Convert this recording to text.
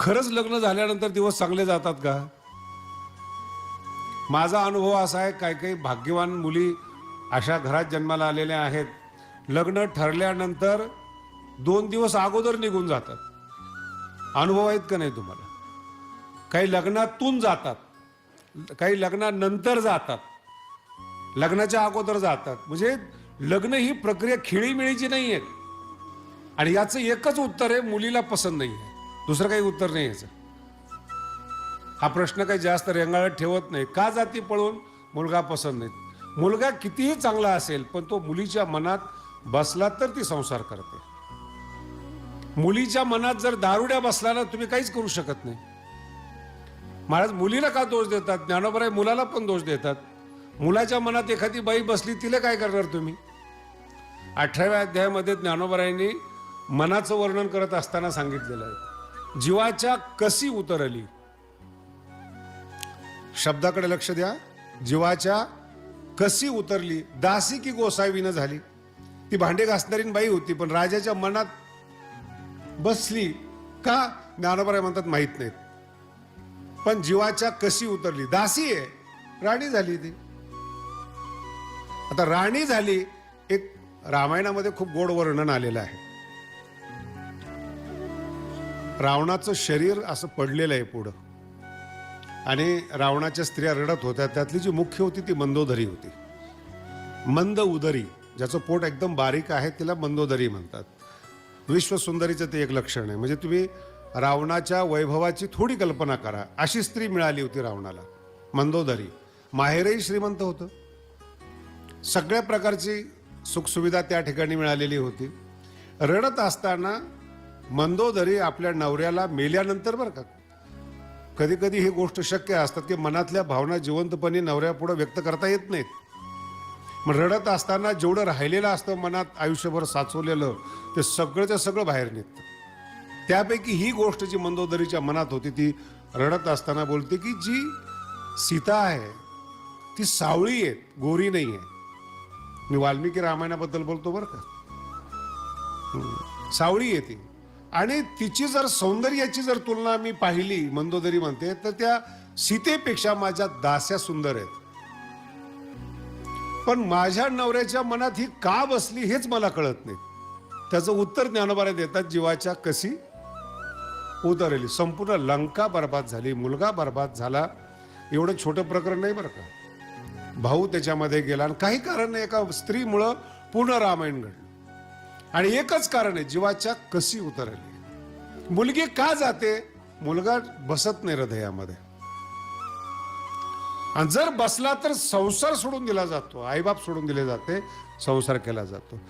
खरंच लग्न झाल्यानंतर दिवस चांगले जातात का? माझा अनुभव असा आहे काही काही भाग्यवान मुली अशा घरात जन्माला आलेल्या आहेत. लग्न ठरल्यानंतर दोन दिवस अगोदर निघून जातात. अनुभव आहेत का नाही तुम्हाला? काही लग्नातून जातात. काही लग्नानंतर जातात. लग्नाच्या अगोदर जातात. म्हणजे लग्न ही प्रक्रिया खिळीमिळीची नाही आहे आणि याचं एकच उत्तर आहे मुलीला पसंत नाही आहे दुसरं काही उत्तर नाही याचं. हा प्रश्न काही जास्त रेंगाळत ठेवत नाही. का जाती पळून? मुलगा पसंत नाही. मुलगा कितीही चांगला असेल पण तो मुलीच्या मनात बसला तर ती संसार करते. मुलीच्या मनात जर दारुड्या बसला ना तुम्ही काहीच करू शकत नाही. महाराज मुलीला का दोष देतात? ज्ञानोबराय मुलाला पण दोष देतात. मुलाच्या मनात एखादी बाई बसली तिला काय करणार तुम्ही? अठराव्या अध्यायामध्ये ज्ञानोबरायांनी मनाचं वर्णन करत असताना सांगितलेलं आहे. जीवाच्या कसी उतरली? शब्दाकडे लक्ष द्या. जीवाच्या कसी उतरली? दासी की गोसावीनं झाली. ती भांडे घासणारी बाई होती पण राजाच्या मनात बसली का? ज्ञानोबराय म्हणतात माहीत नाहीत. पण जीवाच्या कशी उतरली? दासी आहे. राणी झाली ती. आता राणी झाली एक रामायणामध्ये खूप गोड वर्णन आलेलं आहे. रावणाचं शरीर असं पडलेलं आहे पुढं. आणि रावणाच्या स्त्रिया रडत होत्या. त्यातली जी मुख्य होती ती मंदोदरी होती. मंद उदरी ज्याचं पोट एकदम बारीक आहे तिला मंदोदरी म्हणतात. विश्वसुंदरीचं ते एक लक्षण आहे. म्हणजे तुम्ही रावणाच्या वैभवाची थोडी कल्पना करा. अशी स्त्री मिळाली होती रावणाला. मंदोदरी. माहेरही श्रीमंत होतं. सगळ्या प्रकारची सुखसुविधा त्या ठिकाणी मिळालेली होती. रडत असताना मंदोदरी आपल्या नवऱ्याला मेल्यानंतर बरं का? कधी कधी ही गोष्ट शक्य असतात की मनातल्या भावना जिवंतपणे नवऱ्यापुढं व्यक्त करता येत नाहीत. मग रडत असताना जेवढं राहिलेलं असतं मनात आयुष्यभर साचवलेलं ते सगळंच्या सगळं बाहेर निघतं. त्यापैकी ही गोष्ट जी मंदोदरीच्या मनात होती ती रडत असताना बोलते की जी सीता आहे ती सावळी आहे गोरी नाही आहे. मी वाल्मिकी रामायणाबद्दल बोलतो बरं का? सावळी आहे ती. आणि तिची जर सौंदर्याची जर तुलना मी पाहिली मंदोदरी म्हणते तर त्या सीतेपेक्षा माझ्या दास्या सुंदर आहेत. पण माझ्या नवऱ्याच्या मनात ही का बसली हेच मला कळत नाही. त्याचं उत्तर ज्ञानोबारा देतात जीवाच्या कशी उतरली संपूर्ण लंका बर्बाद झाली मुलगा बर्बाद झाला. एवढं छोटं प्रकरण नाही बरं का? भाऊ त्याच्यामध्ये गेला आणि काही कारण नाही एका स्त्रीमुळं पूर्ण रामायण घडलं. आणि एकच कारण आहे जीवाच्या कशी उतरली. मुलगी का जाते? मुलगा बसत नाही हृदयामध्ये. आणि जर बसला तर संसार सोडून दिला जातो आईबाप सोडून दिले जाते संसार केला जातो.